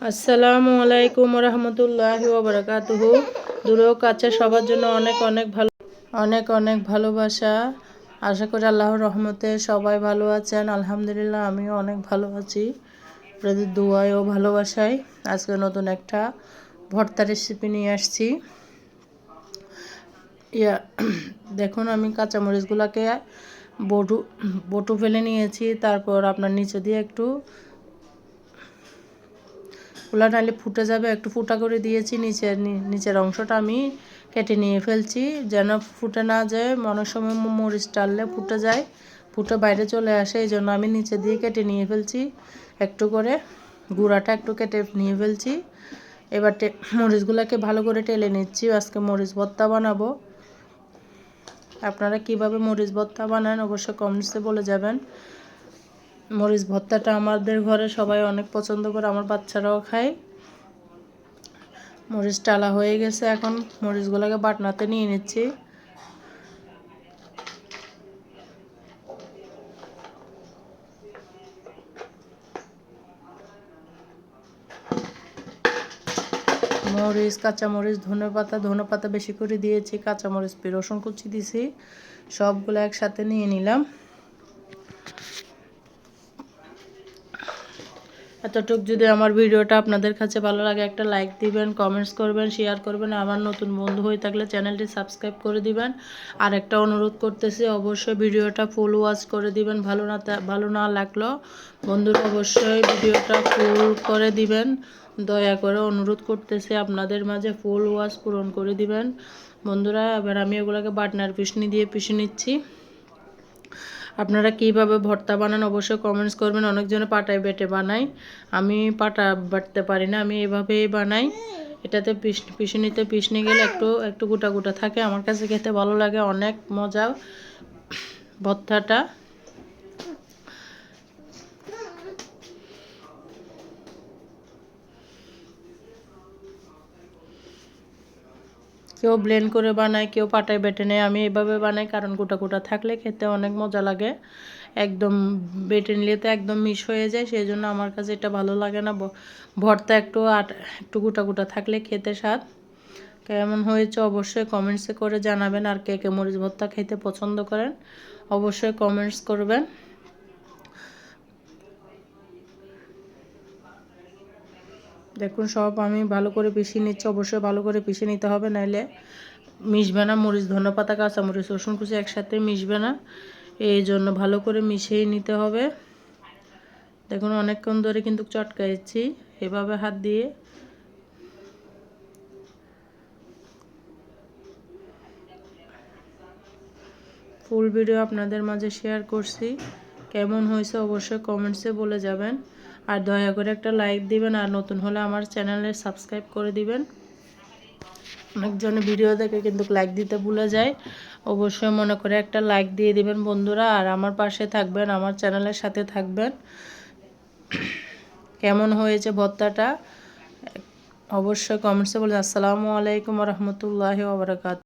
আসসালামু আলাইকুম রহমতুল্লাহ ওবরাকাতুহু দূরেও কাছে সবার জন্য অনেক অনেক ভালো অনেক অনেক ভালোবাসা। আশা করি আল্লাহর রহমতে সবাই ভালো আছেন। আলহামদুলিল্লাহ, আমিও অনেক ভালো আছি। আপনাদের দোয়ায় ও ভালোবাসায় আজকে নতুন একটা ভর্তা রেসিপি নিয়ে আসছি। ইয়া, দেখুন, আমি কাঁচামরিচগুলোকে বটু বটু ফেলে নিয়েছি। তারপর আপনার নিচে দিয়ে একটু খোলা নালে ফুটে যাবে, একটু ফুটা করে দিয়েছি, নিচের নিচের অংশটা আমি কেটে নিয়ে ফেলছি, যেন ফুটে না যায় মনের সময় মরিচ টাললে ফুটে যায়, ফুটে বাইরে চলে আসে, এই জন্য আমি নিচে দিয়ে কেটে নিয়ে ফেলছি, একটু করে গুঁড়াটা একটু কেটে নিয়ে ফেলছি, এবার মরিচগুলোকে ভালো করে টেলে নিচ্ছি, আজকে মরিচ ভর্তা বানাবো, আপনারা কীভাবে মরিচ ভর্তা বানান অবশ্যই কমেন্টসে বলে যাবেন মরিচ ভর্তাটা আমাদের ঘরে সবাই অনেক পছন্দ করে, আমার বাচ্চারাও খায়। মরিচ টালা হয়ে গেছে, এখন মরিচগুলোকে বাটনাতে নিয়ে নিচ্ছি। মরিচ কাঁচামরিচ ধনে পাতা ধনে পাতা বেশি করে দিয়েছি কাঁচামরিচ রসুন কুচি দিছি, সবগুলো একসাথে নিয়ে নিলাম। এতটুক যদি আমার ভিডিওটা আপনাদের কাছে ভালো লাগে, একটা লাইক দিবেন কমেন্টস করবেন শেয়ার করবেন, আমার নতুন বন্ধু হয়ে থাকলে চ্যানেলটি সাবস্ক্রাইব করে দিবেন। আর একটা অনুরোধ করতেছি, অবশ্যই ভিডিওটা ফুল ওয়াচ করে দিবেন, ভালো না ভালো না লাগল, বন্ধুরা অবশ্যই ভিডিওটা ফুল করে দিবেন। দয়া করে অনুরোধ করতেছি, আপনাদের মাঝে ফুল ওয়াচ পূরণ করে দিবেন। বন্ধুরা, এবার আমি ওগুলোকে বাটনার পিসনি দিয়ে পিষে নিচ্ছি। আপনারা কীভাবে ভর্তা বানান অবশ্যই কমেন্টস করবেন। অনেকজনে পাটায় বেটে বানাই আমি পাটা বাটতে পারি না, আমি এভাবেই বানাই। এটাতে পিস পিসনি গেলে একটু একটু গোটা গোটা থাকে। আমার কাছে খেতে ভালো লাগে, অনেক মজা। ভর্তাটা কেউ ব্লেন্ড করে বানায়, কেউ পাটায় বেটে নেয়। আমি এভাবে বানাই, কারণ গোটা গোটা থাকলে খেতে অনেক মজা লাগে। একদম বেটে নিলে তো একদম মিশ হয়ে যায় সেই জন্য আমার কাছে এটা ভালো লাগে না। ভর্তা একটু আট, একটু গোটা গোটা থাকলে খেতে স্বাদ। কেমন হয়েছে অবশ্যই কমেন্টসে করে জানাবেন। আর কে কে মরিচ ভর্তা খেতে পছন্দ করেন, অবশ্যই কমেন্টস করবেন। দেখুন, সব আমি ভালো করে পিষিয়ে নিচ্ছি। অবশ্যই ভালো করে পিষে নিতে হবে, নাইলে মিশবে না। মরিচ ধনে পাতা কাঁচা মরিচ, রসুন কুচি একসাথে মিশবে না। এই জন্য ভালো করে মিশিয়ে নিতে হবে। দেখুন, অনেকক্ষণ ধরে কিন্তু চটকাইছি। এভাবে হাত দিয়ে। ফুল ভিডিও আপনাদের মাঝে শেয়ার করছি। কেমন হয়েছে অবশ্যই কমেন্টসে বলে যাবেন। আর দয়া করে একটা লাইক দিবেন আর নতুন হলে আমার চ্যানেলে সাবস্ক্রাইব করে দিবেন। অনেকজন ভিডিও দেখে কিন্তু লাইক দিতে ভুলে যায়। অবশ্যই মনে করে একটা লাইক দিয়ে দিবেন বন্ধুরা আর আমার পাশে থাকবেন, আমার চ্যানেলের সাথে থাকবেন। কেমন হয়েছে ভর্তাটা অবশ্যই কমেন্টসে বলে আসসালামু আলাইকুম রহমতুল্লাহ ওবরাকাত